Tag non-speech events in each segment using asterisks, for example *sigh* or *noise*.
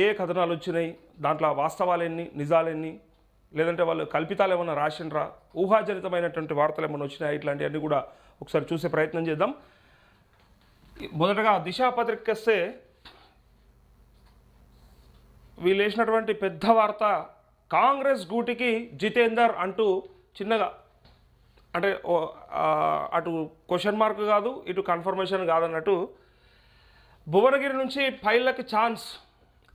ఏ కథనాలు వచ్చినాయి దాంట్లో వాస్తవాలెన్ని నిజాలెన్ని లేదంటే వాళ్ళు కల్పితాలు ఏమైనా రాసిండ్రా ఊహాజనితమైనటువంటి వార్తలు ఏమైనా వచ్చినాయి? ఇట్లాంటివన్నీ కూడా ఒకసారి చూసే ప్రయత్నం చేద్దాం. మొదటగా దిశా పత్రిక వస్తే వీళ్ళు వేసినటువంటి పెద్ద వార్త కాంగ్రెస్ గూటికి జితేందర్ అంటూ చిన్నగా అంటే అటు క్వశ్చన్ మార్క్ కాదు ఇటు కన్ఫర్మేషన్ కాదన్నట్టు భువనగిరి నుంచి పైళ్ళకి ఛాన్స్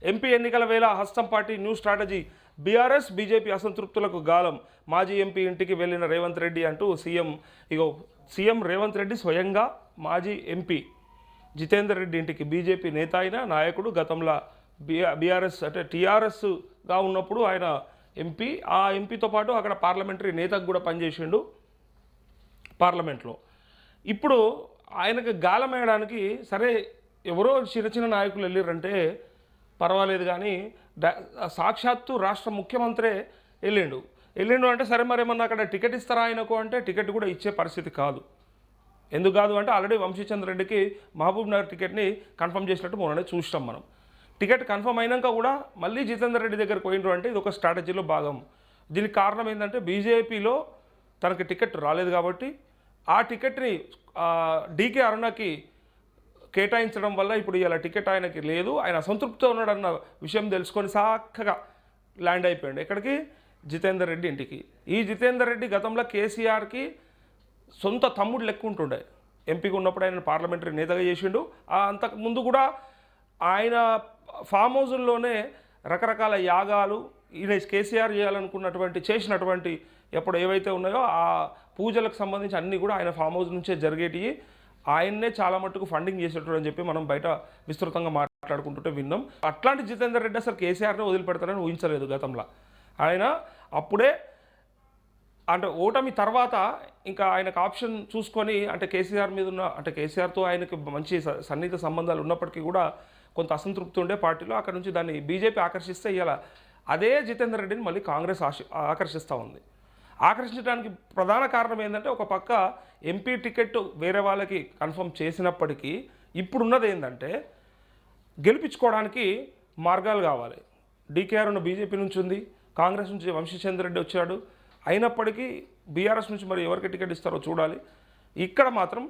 ఎంపీ ఎన్నికల వేళ హస్తం party new strategy. BRS BJP అసంతృప్తులకు గాలం. మాజీ ఎంపీ ఇంటికి వెళ్ళిన రేవంత్ రెడ్డి అంటూ సీఎం ఇగో సీఎం రేవంత్ రెడ్డి స్వయంగా మాజీ ఎంపీ. జితేందర్ రెడ్డి ఇంటికి బీజేపీ నేత అయిన నాయకుడు గతంలో బీఆర్ఎస్ అంటే టీఆర్ఎస్గా ఉన్నప్పుడు ఆయన ఎంపీ. ఆ ఎంపీతో పాటు అక్కడ పార్లమెంటరీ నేతకు కూడా పనిచేసిండు పార్లమెంట్లో. ఇప్పుడు ఆయనకు గాలం వేయడానికి సరే ఎవరో చిన్న చిన్న నాయకులు వెళ్ళారంటే పర్వాలేదు కానీ సాక్షాత్తు రాష్ట్ర ముఖ్యమంత్రే వెళ్ళిండు వెళ్ళిండు అంటే సరే మరి ఏమన్నా అక్కడ టికెట్ ఇస్తారా ఆయనకు అంటే టికెట్ కూడా ఇచ్చే పరిస్థితి కాదు. ఎందుకు కాదు అంటే ఆల్రెడీ వంశీచంద్ర రెడ్డికి మహబూబ్ నగర్ టికెట్ని కన్ఫర్మ్ చేసినట్టు మొన్ననే చూసినాం మనం. టికెట్ కన్ఫర్మ్ అయినాక కూడా మళ్ళీ జితేందర్ రెడ్డి దగ్గరికి పోయిండ్రు అంటే ఇది ఒక స్ట్రాటజీలో భాగం. దీనికి కారణం ఏంటంటే బీజేపీలో తనకి టికెట్ రాలేదు కాబట్టి ఆ టికెట్ని డీకే అరుణకి కేటాయించడం వల్ల ఇప్పుడు ఇలా టికెట్ ఆయనకి లేదు ఆయన అసంతృప్తితో ఉన్నాడన్న విషయం తెలుసుకొని చక్కగా ల్యాండ్ అయిపోయాడు. ఎక్కడికి? జితేందర్ రెడ్డి ఇంటికి. ఈ జితేందర్ రెడ్డి గతంలో కేసీఆర్కి సొంత తమ్ముడు లెక్క ఉంటుండే ఎంపీగా ఉన్నప్పుడు ఆయన పార్లమెంటరీ నేతగా చేసిండు. అంతకుముందు అంతకు ముందు కూడా ఆయన ఫామ్ హౌజుల్లోనే రకరకాల యాగాలు ఈయన కేసీఆర్ చేయాలనుకున్నటువంటి చేసినటువంటి ఎప్పుడు ఏవైతే ఉన్నాయో ఆ పూజలకు సంబంధించి అన్నీ కూడా ఆయన ఫామ్ హౌస్ నుంచే జరిగేటివి ఆయన్నే చాలా మట్టుకు ఫండింగ్ చేసేటోడు అని చెప్పి మనం బయట విస్తృతంగా మాట్లాడుకుంటుంటే విన్నాం. అట్లాంటి జితేందర్ రెడ్డి అసలు కేసీఆర్నే వదిలిపెడతారని ఊహించలేదు గతంలో. ఆయన అప్పుడే అంటే ఓటమి తర్వాత ఇంకా ఆయనకు ఆప్షన్ చూసుకొని అంటే కేసీఆర్ మీద ఉన్న అంటే కేసీఆర్తో ఆయనకి మంచి స- సన్నిహిత సంబంధాలు ఉన్నప్పటికీ కూడా కొంత అసంతృప్తి ఉండే పార్టీలో అక్కడ నుంచి దాన్ని బీజేపీ ఆకర్షిస్తే ఇవాళ అదే జితేందర్ రెడ్డిని మళ్ళీ కాంగ్రెస్ ఆకర్షిస్తూ ఉంది. ఆకర్షించడానికి ప్రధాన కారణం ఏంటంటే ఒక పక్క ఎంపీ టికెట్ వేరే వాళ్ళకి కన్ఫర్మ్ చేసినప్పటికీ ఇప్పుడున్నది ఏంటంటే గెలిపించుకోవడానికి మార్గాలు కావాలి. డీకేఆర్ ఉన్న బీజేపీ నుంచి ఉంది కాంగ్రెస్ నుంచి వంశీచంద్ర రెడ్డి వచ్చాడు. అయినప్పటికీ బీఆర్ఎస్ నుంచి మరి ఎవరికి టికెట్ ఇస్తారో చూడాలి. ఇక్కడ మాత్రం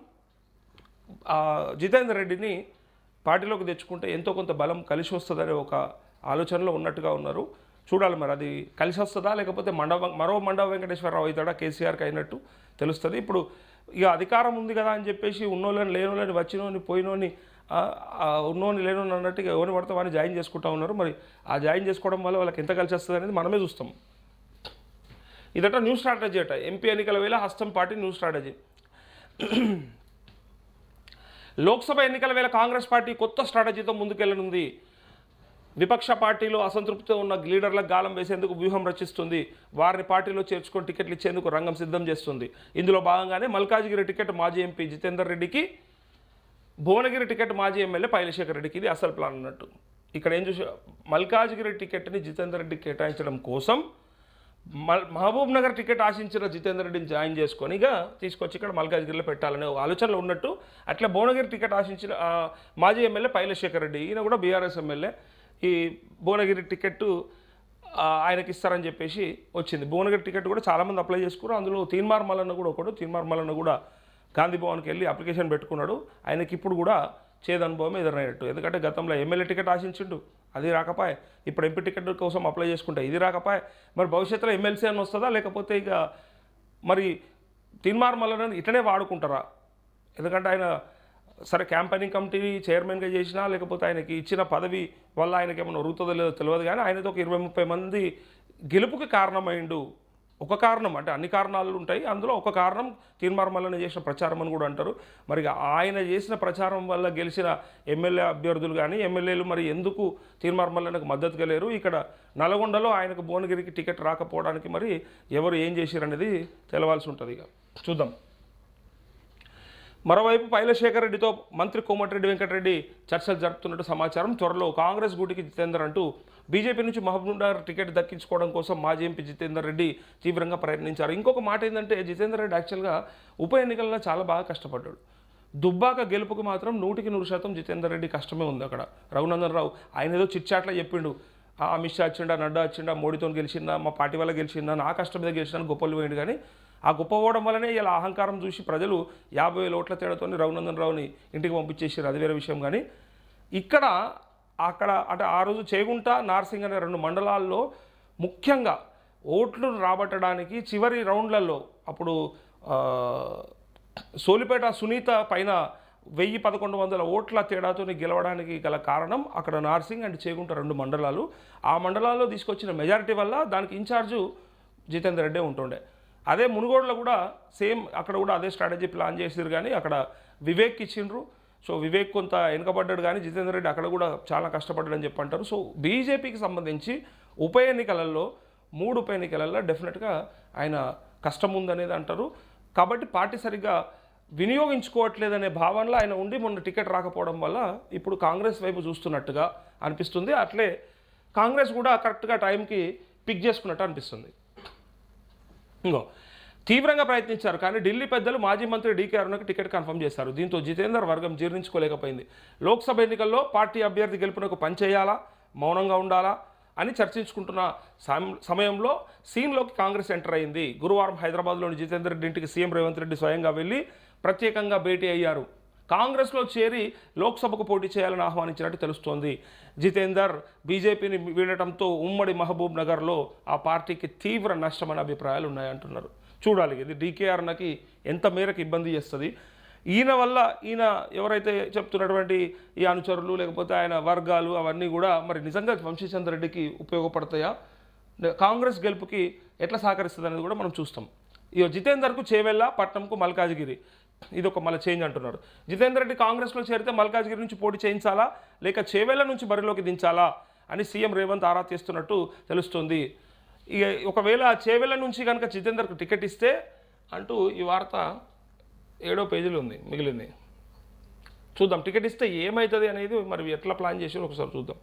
జితేందర్ రెడ్డిని పార్టీలోకి తెచ్చుకుంటే ఎంతో కొంత బలం కలిసి వస్తుందనే ఒక ఆలోచనలో ఉన్నట్టుగా ఉన్నారు. చూడాలి మరి అది కలిసి వస్తుందా? లేకపోతే మండవ మరో మండవ వెంకటేశ్వరరావు అవుతాడా? కేసీఆర్కి అయినట్టు తెలుస్తుంది. ఇప్పుడు ఇక అధికారం ఉంది కదా అని చెప్పేసి ఉన్నోళ్ళని లేనోళ్ళని వచ్చినోని పోయినోని ఉన్నోని లేనోని అన్నట్టు ఎవరిని పడితే వాడిని జాయిన్ చేసుకుంటా ఉన్నారు. మరి ఆ జాయిన్ చేసుకోవడం వల్ల వాళ్ళకి ఎంత కలిసి వస్తుంది అనేది మనమే చూస్తాం. ఇదట న్యూ స్ట్రాటజీ అట. ఎంపీ ఎన్నికల వేళ హస్తం పార్టీ న్యూ స్ట్రాటజీ. *clears throat* లోక్సభ ఎన్నికల వేళ కాంగ్రెస్ పార్టీ కొత్త స్ట్రాటజీతో ముందుకెళ్ళనుంది విపక్ష పార్టీలో అసంతృప్తితో ఉన్న లీడర్లకు గాలం వేసేందుకు వ్యూహం రచిస్తుంది. వారిని పార్టీలో చేర్చుకొని టికెట్లు ఇచ్చేందుకు రంగం సిద్ధం చేస్తుంది. ఇందులో భాగంగానే మల్కాజిగిరి టికెట్ మాజీ ఎంపీ జితేందర్ రెడ్డికి భువనగిరి టికెట్ మాజీ ఎమ్మెల్యే పైలశేఖర్ రెడ్డికి ఇది అసలు ప్లాన్ అన్నట్టు. ఇక్కడ ఏం చూసా మల్కాజ్గిరి టికెట్ని జితేందర్ రెడ్డికి కేటాయించడం కోసం మల్ మహబూబ్ నగర్ టికెట్ ఆశించిన జితేందర్ రెడ్డిని జాయిన్ చేసుకొని ఇక తీసుకొచ్చి ఇక్కడ మల్కాజ్గిరిలో పెట్టాలనే ఒక ఆలోచనలో ఉన్నట్టు. అట్లా భువనగిరి టికెట్ ఆశించిన మాజీ ఎమ్మెల్యే పైలశేఖర్ రెడ్డి ఈయన కూడా బీఆర్ఎస్ ఎమ్మెల్యే. ఈ భువనగిరి టికెట్ ఆయనకి ఇస్తారని చెప్పేసి వచ్చింది. భువనగిరి టికెట్ కూడా చాలామంది అప్లై చేసుకున్నారు. అందులో తీన్మార్ మల్లన్న కూడా ఒకడు. తీన్మార్ మల్లన్న కూడా గాంధీ భవన్కి వెళ్ళి అప్లికేషన్ పెట్టుకున్నాడు. ఆయనకి ఇప్పుడు కూడా చేదు అనుభవం ఎదురైనట్టు. ఎందుకంటే గతంలో ఎమ్మెల్యే టికెట్ ఆశించిండు. అది రాకపాయే. ఇప్పుడు ఎంపీ టికెట్ కోసం అప్లై చేసుకుంటే ఇది రాకపాయే. మరి భవిష్యత్తులో ఎమ్మెల్సీ అని వస్తుందా? లేకపోతే ఇక మరి తిన్మార్ మల్లనని ఇట్లనే వాడుకుంటారా? ఎందుకంటే ఆయన సరే క్యాంపెయినింగ్ కమిటీ చైర్మన్గా చేసినా లేకపోతే ఆయనకి ఇచ్చిన పదవి వల్ల ఆయనకి ఏమైనా ఉరుగుతుందో లేదో తెలియదు కానీ ఆయనతో ఒక ఇరవై ముప్పై మంది గెలుపుకి కారణమైండు. ఒక కారణం అంటే అన్ని కారణాలు ఉంటాయి. అందులో ఒక కారణం తీర్మార్మల్లన చేసిన ప్రచారం అని కూడా అంటారు. మరి ఆయన చేసిన ప్రచారం వల్ల గెలిచిన ఎమ్మెల్యే అభ్యర్థులు కానీ ఎమ్మెల్యేలు మరి ఎందుకు తీర్మార్మల్లనకు మద్దతుగా లేరు? ఇక్కడ నల్గొండలో ఆయనకు భువనగిరికి టికెట్ రాకపోవడానికి మరి ఎవరు ఏం చేశారనేది తెలవాల్సి ఉంటుంది ఇక. చూద్దాం. మరోవైపు పైలశేఖర్ రెడ్డితో మంత్రి కోమటిరెడ్డి వెంకటరెడ్డి చర్చలు జరుపుతున్నట్టు సమాచారం. త్వరలో కాంగ్రెస్ గూటికి జితేందర్ అంటూ బీజేపీ నుంచి మహబూబ్నగర్ టికెట్ దక్కించుకోవడం కోసం మాజీ ఎంపీ జితేందర్ రెడ్డి తీవ్రంగా ప్రయత్నించారు. ఇంకొక మాట ఏంటంటే జితేందర్ రెడ్డి యాక్చువల్గా ఉప ఎన్నికల్లో చాలా బాగా కష్టపడ్డాడు. దుబ్బాక గెలుపుకు మాత్రం నూటికి నూరు శాతం జితేందర్ రెడ్డి కష్టమే ఉంది అక్కడ. రఘునందన్ రావు ఆయన ఏదో చిట్చాట్లా చెప్పిండు. ఆ అమిత్ షా వచ్చిండా నడ్డా వచ్చిండా మోడీతో గెలిచిందా మా పార్టీ వల్ల గెలిచిందా నా కష్టం మీద గెలిచిందని గొప్పలు పోయిండు కానీ ఆ గొప్ప పోవడం వల్లనే ఇలా అహంకారం చూసి ప్రజలు యాభై వేల ఓట్ల తేడాతో రఘునందన్ రావుని ఇంటికి పంపించేసారు అది వేరే విషయం కానీ ఇక్కడ అక్కడ అంటే ఆ రోజు చేగుంట నార్సింగ్ అనే రెండు మండలాల్లో ముఖ్యంగా ఓట్లు రాబట్టడానికి చివరి రౌండ్లలో అప్పుడు సోలిపేట సునీత పైన వెయ్యి పదకొండు వందల ఓట్ల తేడాతో గెలవడానికి గల కారణం అక్కడ నార్సింగ్ అండ్ చేగుంట రెండు మండలాలు. ఆ మండలాల్లో తీసుకొచ్చిన మెజారిటీ వల్ల దానికి ఇన్ఛార్జు జితేందర్ రెడ్డి ఉంటుండే. అదే మునుగోడులో కూడా సేమ్ అక్కడ కూడా అదే స్ట్రాటజీ ప్లాన్ చేసారు కానీ అక్కడ వివేక్ ఇచ్చిండ్రు. సో వివేక్ కొంత వెనుకబడ్డాడు కానీ జితేందర్ రెడ్డి అక్కడ కూడా చాలా కష్టపడ్డాడని చెప్పి అంటారు. సో బీజేపీకి సంబంధించి ఉప ఎన్నికలలో మూడు ఉప ఎన్నికలలో డెఫినెట్గా ఆయన కష్టం ఉందనేది అంటారు. కాబట్టి పార్టీ సరిగ్గా వినియోగించుకోవట్లేదనే భావనలో ఆయన ఉండి మొన్న టికెట్ రాకపోవడం వల్ల ఇప్పుడు కాంగ్రెస్ వైపు చూస్తున్నట్టుగా అనిపిస్తుంది. అట్లే కాంగ్రెస్ కూడా కరెక్ట్గా టైంకి పిక్ చేసుకున్నట్టు అనిపిస్తుంది. ఇంకో. తీవ్రంగా ప్రయత్నించారు కానీ ఢిల్లీ పెద్దలు మాజీ మంత్రి డీకే అరుణకు టికెట్ కన్ఫర్మ్ చేశారు. దీంతో జితేందర్ వర్గం జీర్ణించుకోలేకపోయింది. లోక్సభ ఎన్నికల్లో పార్టీ అభ్యర్థి గెలుపునకు పనిచేయాలా మౌనంగా ఉండాలా అని చర్చించుకుంటున్న సమయంలో సీన్లోకి కాంగ్రెస్ ఎంటర్ అయింది. గురువారం హైదరాబాద్లోని జితేందర్ రెడ్డి ఇంటికి సీఎం రేవంత్ రెడ్డి స్వయంగా వెళ్ళి ప్రత్యేకంగా భేటీ అయ్యారు. కాంగ్రెస్లో చేరి లోక్సభకు పోటీ చేయాలని ఆహ్వానించినట్టు తెలుస్తోంది. జితేందర్ బీజేపీని వీడటంతో ఉమ్మడి మహబూబ్ నగర్లో ఆ పార్టీకి తీవ్ర నష్టమైన అభిప్రాయాలు ఉన్నాయంటున్నారు. చూడాలి ఇది డీకేఆర్నకి ఎంత మేరకు ఇబ్బంది చేస్తుంది? ఈయన వల్ల ఈయన ఎవరైతే చెప్తున్నటువంటి ఈ అనుచరులు లేకపోతే ఆయన వర్గాలు అవన్నీ కూడా మరి నిజంగా వంశీచంద్ర రెడ్డికి ఉపయోగపడతాయా? కాంగ్రెస్ గెలుపుకి ఎట్లా సహకరిస్తుంది అనేది కూడా మనం చూస్తాం. ఇక జితేందర్కు చేవెళ్ళ పట్నంకు మల్కాజ్గిరి. ఇది ఒక మళ్ళీ చేంజ్ అంటున్నారు. జితేందర్ రెడ్డి కాంగ్రెస్లో చేరితే మల్కాజ్గిరి నుంచి పోటీ చేయించాలా? లేక చేవేళ్ళ నుంచి బరిలోకి దించాలా? అని సీఎం రేవంత్ ఆరా తీస్తున్నట్టు తెలుస్తుంది. ఇక ఒకవేళ చేవెళ్ళ నుంచి కనుక జితేందర్కు టికెట్ ఇస్తే అంటూ ఈ వార్త ఏడో పేజీలు ఉంది మిగిలింది. చూద్దాం టికెట్ ఇస్తే ఏమవుతుంది అనేది మరి ఎట్లా ప్లాన్ చేసి ఒకసారి చూద్దాం.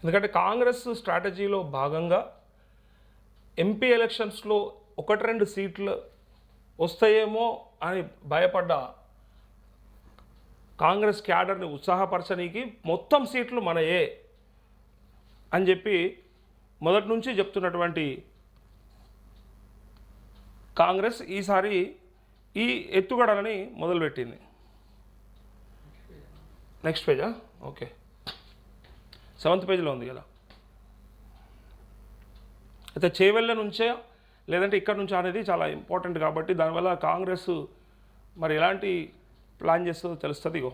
ఎందుకంటే కాంగ్రెస్ స్ట్రాటజీలో భాగంగా ఎంపీ ఎలక్షన్స్లో ఒకటి రెండు సీట్లు వస్తాయేమో అని భయపడ్డ కాంగ్రెస్ క్యాడర్ని ఉత్సాహపరచనీకి మొత్తం సీట్లు మనయే అని చెప్పి మొదటి నుంచి చెప్తున్నటువంటి కాంగ్రెస్ ఈసారి ఈ ఎత్తుగడలని మొదలుపెట్టింది. నెక్స్ట్ పేజా ఓకే సెవెంత్ పేజ్లో ఉంది కదా. అయితే చేవెళ్ళ నుంచే లేదంటే ఇక్కడ నుంచి అనేది చాలా ఇంపార్టెంట్ కాబట్టి దానివల్ల కాంగ్రెస్ మరి ఎలాంటి ప్లాన్ చేస్తుందో తెలుస్తుంది ఇగో.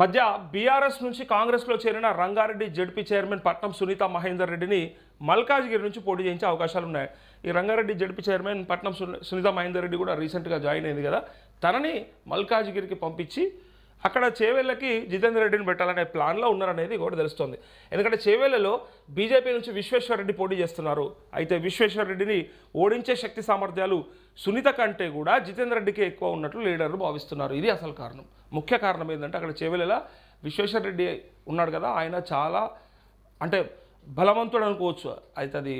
మధ్య బీఆర్ఎస్ నుంచి కాంగ్రెస్లో చేరిన రంగారెడ్డి జడ్పీ చైర్మన్ పట్నం సునీత మహేందర్ రెడ్డిని మల్కాజ్గిరి నుంచి పోటీ చేయించే అవకాశాలు ఉన్నాయి ఈ రంగారెడ్డి జడ్పీ చైర్మన్ పట్నం సునీత మహేందర్ రెడ్డి కూడా రీసెంట్గా జాయిన్ అయింది కదా. తనని మల్కాజ్గిరికి పంపించి అక్కడ చేవేళ్ళకి జితేందర్ రెడ్డిని పెట్టాలనే ప్లాన్లో ఉన్నారనేది కూడా తెలుస్తోంది. ఎందుకంటే చేవేళ్ళలో బీజేపీ నుంచి విశ్వేశ్వర రెడ్డి పోటీ చేస్తున్నారు. అయితే విశ్వేశ్వర రెడ్డిని ఓడించే శక్తి సామర్థ్యాలు సునీత కంటే కూడా జితేందర్ రెడ్డికి ఎక్కువ ఉన్నట్లు లీడర్లు భావిస్తున్నారు. ఇది అసలు కారణం. ముఖ్య కారణం ఏంటంటే అక్కడ చేవేళ్ళ విశ్వేశ్వర రెడ్డి ఉన్నాడు కదా. ఆయన చాలా అంటే బలవంతుడు అనుకోవచ్చు. అయితే అది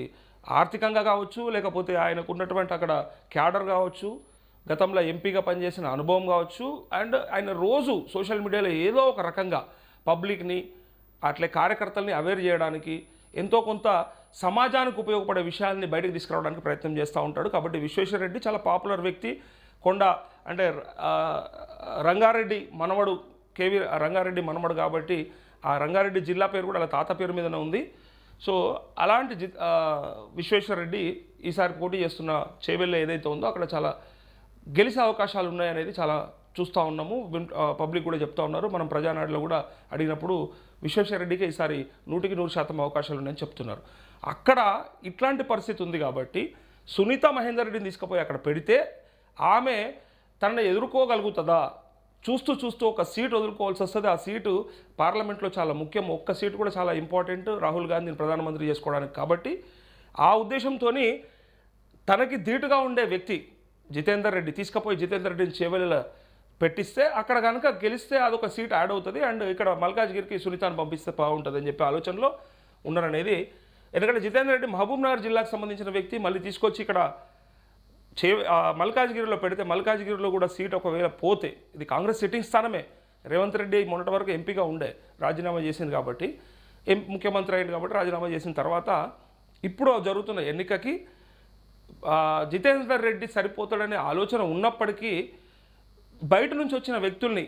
ఆర్థికంగా కావచ్చు లేకపోతే ఆయనకు ఉన్నటువంటి అక్కడ క్యాడర్ కావచ్చు గతంలో ఎంపీగా పనిచేసిన అనుభవం కావచ్చు అండ్ ఆయన రోజు సోషల్ మీడియాలో ఏదో ఒక రకంగా పబ్లిక్ని అట్లే కార్యకర్తల్ని అవేర్ చేయడానికి ఎంతో కొంత సమాజానికి ఉపయోగపడే విషయాల్ని బయటకు తీసుకురావడానికి ప్రయత్నం చేస్తూ ఉంటాడు. కాబట్టి విశ్వేశ్వర రెడ్డి చాలా పాపులర్ వ్యక్తి. కొండ అంటే రంగారెడ్డి మనవడు కేవీ రంగారెడ్డి మనవడు కాబట్టి ఆ రంగారెడ్డి జిల్లా పేరు కూడా అలా తాత పేరు మీదనే ఉంది. సో అలాంటి జి విశ్వేశ్వర రెడ్డి ఈసారి పోటీ చేస్తున్న చేవెళ్ళ ఏదైతే ఉందో అక్కడ చాలా గెలిచే అవకాశాలు ఉన్నాయనేది చాలా చూస్తూ ఉన్నాము. పబ్లిక్ కూడా చెప్తా ఉన్నారు. మనం ప్రజానాడులో కూడా అడిగినప్పుడు విశ్వేశ్వర రెడ్డికి ఈసారి నూటికి నూరు శాతం అవకాశాలు ఉన్నాయని చెప్తున్నారు. అక్కడ ఇట్లాంటి పరిస్థితి ఉంది కాబట్టి సునీత మహేందర్ రెడ్డిని తీసుకుపోయి అక్కడ పెడితే ఆమె తనని ఎదుర్కోగలుగుతుందా? చూస్తూ చూస్తూ ఒక సీట్ వదులుకోవాల్సి వస్తుంది. ఆ సీటు పార్లమెంట్లో చాలా ముఖ్యం. ఒక్క సీటు కూడా చాలా ఇంపార్టెంట్ రాహుల్ గాంధీని ప్రధానమంత్రి చేసుకోవడానికి. కాబట్టి ఆ ఉద్దేశంతో తనకి ధీటుగా ఉండే వ్యక్తి జితేందర్ రెడ్డి తీసుకుపోయి జితేందర్ రెడ్డిని చేవెళ్ళ పెట్టిస్తే అక్కడ కనుక గెలిస్తే అదొక సీట్ యాడ్ అవుతుంది అండ్ ఇక్కడ మల్కాజ్గిరికి సునీతాను పంపిస్తే బాగుంటుంది అని చెప్పి ఆలోచనలో ఉన్నారనేది. ఎందుకంటే జితేందర్ రెడ్డి మహబూబ్ నగర్ జిల్లాకు సంబంధించిన వ్యక్తి. మళ్ళీ తీసుకొచ్చి ఇక్కడ చే ఆ, మల్కాజ్గిరిలో పెడితే మల్కాజ్గిరిలో కూడా సీట్ ఒకవేళ పోతే ఇది కాంగ్రెస్ సిట్టింగ్ స్థానమే. రేవంత్ రెడ్డి మొన్నటి వరకు ఎంపీగా ఉండే రాజీనామా చేసింది కాబట్టి ఎం ముఖ్యమంత్రి అయింది కాబట్టి రాజీనామా చేసిన తర్వాత ఇప్పుడు జరుగుతున్న ఎన్నికకి జితేందర్ రెడ్డి సరిపోతాడనే ఆలోచన ఉన్నప్పటికీ బయట నుంచి వచ్చిన వ్యక్తుల్ని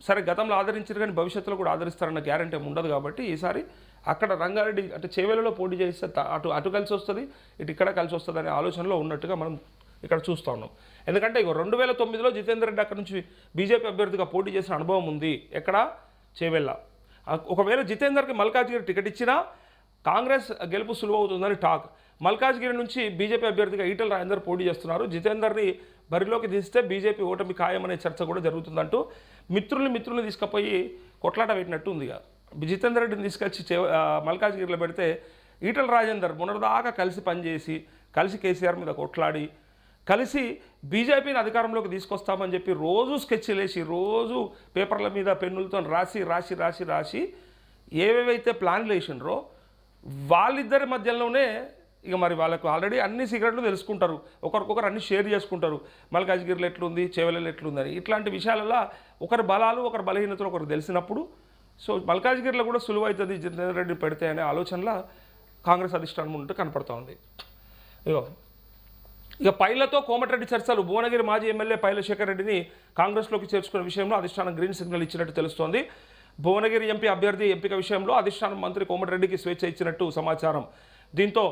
సరే గతంలో ఆదరించారు కానీ భవిష్యత్తులో కూడా ఆదరిస్తారన్న గ్యారంటీ ఉండదు కాబట్టి ఈసారి అక్కడ రంగారెడ్డి అంటే చేవేలలో పోటీ చేస్తే అటు అటు కలిసి వస్తుంది ఇటు ఇక్కడ కలిసి వస్తుంది అనే ఆలోచనలో ఉన్నట్టుగా మనం ఇక్కడ చూస్తూ ఉన్నాం. ఎందుకంటే ఇక రెండు వేల తొమ్మిదిలో జితేందర్ రెడ్డి అక్కడ నుంచి బీజేపీ అభ్యర్థిగా పోటీ చేసిన అనుభవం ఉంది. ఎక్కడ? చేవెళ్ళ. ఒకవేళ జితేందర్కి మల్కాజ్గిరి టికెట్ ఇచ్చినా కాంగ్రెస్ గెలుపు సులువవుతుందని టాక్. మల్కాజ్గిరి నుంచి బీజేపీ అభ్యర్థిగా ఈటల రాజేందర్ పోటీ చేస్తున్నారు. జితేందర్ని బరిలోకి తీస్తే బీజేపీ ఓటమి ఖాయమనే చర్చ కూడా జరుగుతుందంటూ మిత్రుల్ని మిత్రుల్ని తీసుకుపోయి కొట్లాట పెట్టినట్టు ఉంది జితేందర్ రెడ్డిని తీసుకొచ్చి చే- మల్కాజ్గిరిలో పెడితే ఈటల రాజేందర్ మొన్నటిదాకా కలిసి పనిచేసి కలిసి కేసీఆర్ మీద కొట్లాడి కలిసి బీజేపీని అధికారంలోకి తీసుకొస్తామని చెప్పి రోజు స్కెచ్లు వేసి రోజు పేపర్ల మీద పెన్నులతో రాసి రాసి రాసి రాసి ఏవేవైతే ప్లాన్లు వేసిండ్రో వాళ్ళిద్దరి మధ్యలోనే ఇక మరి వాళ్ళకు ఆల్రెడీ అన్ని సీక్రెట్లు తెలుసుకుంటారు. ఒకరికొకరు అన్ని షేర్ చేసుకుంటారు. మల్కాజ్గిరిలో ఎట్లుంది చెవెలలో ఎట్లుంది ఇట్లాంటి విషయాలలో ఒకరి బలాలు ఒకరి బలహీనతలు ఒకరికి తెలిసినప్పుడు సో మల్కాజ్గిరిలో కూడా సులువు అవుతుంది జితేందర్ రెడ్డి పెడితే అనే ఆలోచనలో కాంగ్రెస్ అధిష్టానం ఉంటే కనపడతా ఉంది. ఇగో ఇక పైలతో కోమటిరెడ్డి చర్చలు. భువనగిరి మాజీ ఎమ్మెల్యే పైలశేఖర్ రెడ్డిని కాంగ్రెస్లోకి చేర్చుకున్న విషయంలో అధిష్టానం గ్రీన్ సిగ్నల్ ఇచ్చినట్టు తెలుస్తోంది. భువనగిరి ఎంపీ అభ్యర్థి ఎంపిక విషయంలో అధిష్టానం మంత్రి కోమటిరెడ్డికి స్వేచ్ఛ ఇచ్చినట్టు సమాచారం. దీంతో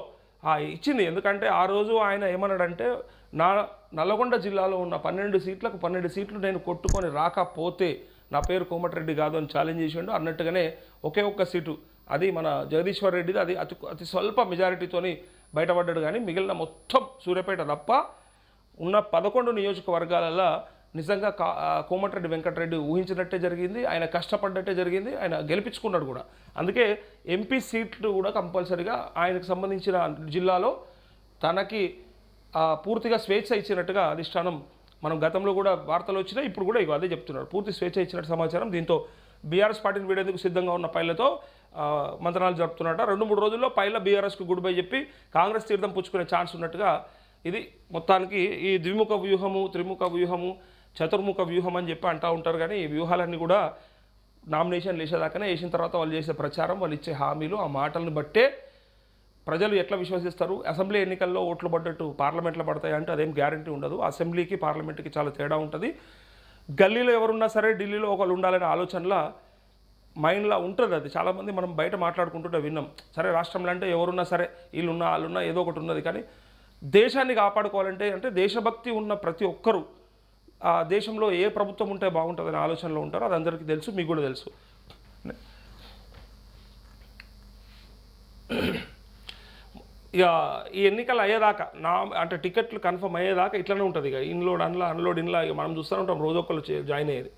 ఇచ్చింది. ఎందుకంటే ఆ రోజు ఆయన ఏమన్నాడంటే నా నల్గొండ జిల్లాలో ఉన్న పన్నెండు సీట్లకు పన్నెండు సీట్లు నేను కొట్టుకొని రాకపోతే నా పేరు కోమటిరెడ్డి కాదు అని ఛాలెంజ్ చేసిండు. అన్నట్టుగానే ఒకే ఒక్క సీటు. అది మన జగదీశ్వర్ రెడ్డిది. అది అతి అతి స్వల్ప మెజారిటీతోని బయటపడ్డాడు కానీ మిగిలిన మొత్తం సూర్యాపేట తప్ప ఉన్న పదకొండు నియోజకవర్గాలలో నిజంగా కా కోమటిరెడ్డి వెంకటరెడ్డి ఊహించినట్టే జరిగింది. ఆయన కష్టపడ్డట్టే జరిగింది. ఆయన గెలిపించుకున్నాడు కూడా. అందుకే ఎంపీ సీట్లు కూడా కంపల్సరిగా ఆయనకు సంబంధించిన జిల్లాలో తనకి పూర్తిగా స్వేచ్ఛ ఇచ్చినట్టుగా అధిష్టానం మనం గతంలో కూడా వార్తలు వచ్చినా ఇప్పుడు కూడా ఇవి అదే చెప్తున్నారు. పూర్తి స్వేచ్ఛ ఇచ్చినట్టు సమాచారం. దీంతో బీఆర్ఎస్ పార్టీని వీడేందుకు సిద్ధంగా ఉన్న పైలతో మంత్రాలు జరుపుతున్నట్ట. రెండు మూడు రోజుల్లో పైల బీఆర్ఎస్కు గుడ్ బై చెప్పి కాంగ్రెస్ తీర్థం పుచ్చుకునే ఛాన్స్ ఉన్నట్టుగా ఇది మొత్తానికి ఈ ద్విముఖ వ్యూహము త్రిముఖ వ్యూహము చతుర్ముఖ వ్యూహం అని చెప్పి అంటూ ఉంటారు. కానీ ఈ వ్యూహాలన్నీ కూడా నామినేషన్ వేసేదాకానే వేసిన తర్వాత వాళ్ళు చేసే ప్రచారం వాళ్ళు ఇచ్చే హామీలు ఆ మాటలను బట్టే ప్రజలు ఎట్లా విశ్వసిస్తారు? అసెంబ్లీ ఎన్నికల్లో ఓట్లు పడ్డట్టు పార్లమెంట్లో పడతాయంటే అదేం గ్యారంటీ ఉండదు. అసెంబ్లీకి పార్లమెంట్కి చాలా తేడా ఉంటుంది. గల్లీలో ఎవరున్నా సరే ఢిల్లీలో ఒకళ్ళు ఉండాలనే ఆలోచనలో మైండ్లో ఉంటుంది అది. చాలామంది మనం బయట మాట్లాడుకుంటుంటే విన్నాం. సరే రాష్ట్రంలో అంటే ఎవరున్నా సరే వీళ్ళున్నా వాళ్ళున్నా ఏదో ఒకటి ఉన్నది. కానీ దేశాన్ని కాపాడుకోవాలంటే అంటే దేశభక్తి ఉన్న ప్రతి ఒక్కరూ ఆ దేశంలో ఏ ప్రభుత్వం ఉంటే బాగుంటుందనే ఆలోచనలో ఉంటారో అది అందరికీ తెలుసు మీకు కూడా తెలుసు. ఇక ఈ ఎన్నికలు అయ్యేదాకా నా అంటే టికెట్లు కన్ఫర్మ్ అయ్యేదాకా ఇట్లనే ఉంటుంది ఇక ఇన్లోడ్ అన్లా అన్లోడ్ ఇన్లా ఇక మనం చూస్తూనే ఉంటాం. రోజు ఒకళ్ళు జాయిన్ అయ్యేది.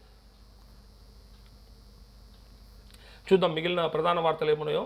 చూద్దాం మిగిలిన ప్రధాన వార్తలు ఏమున్నాయో.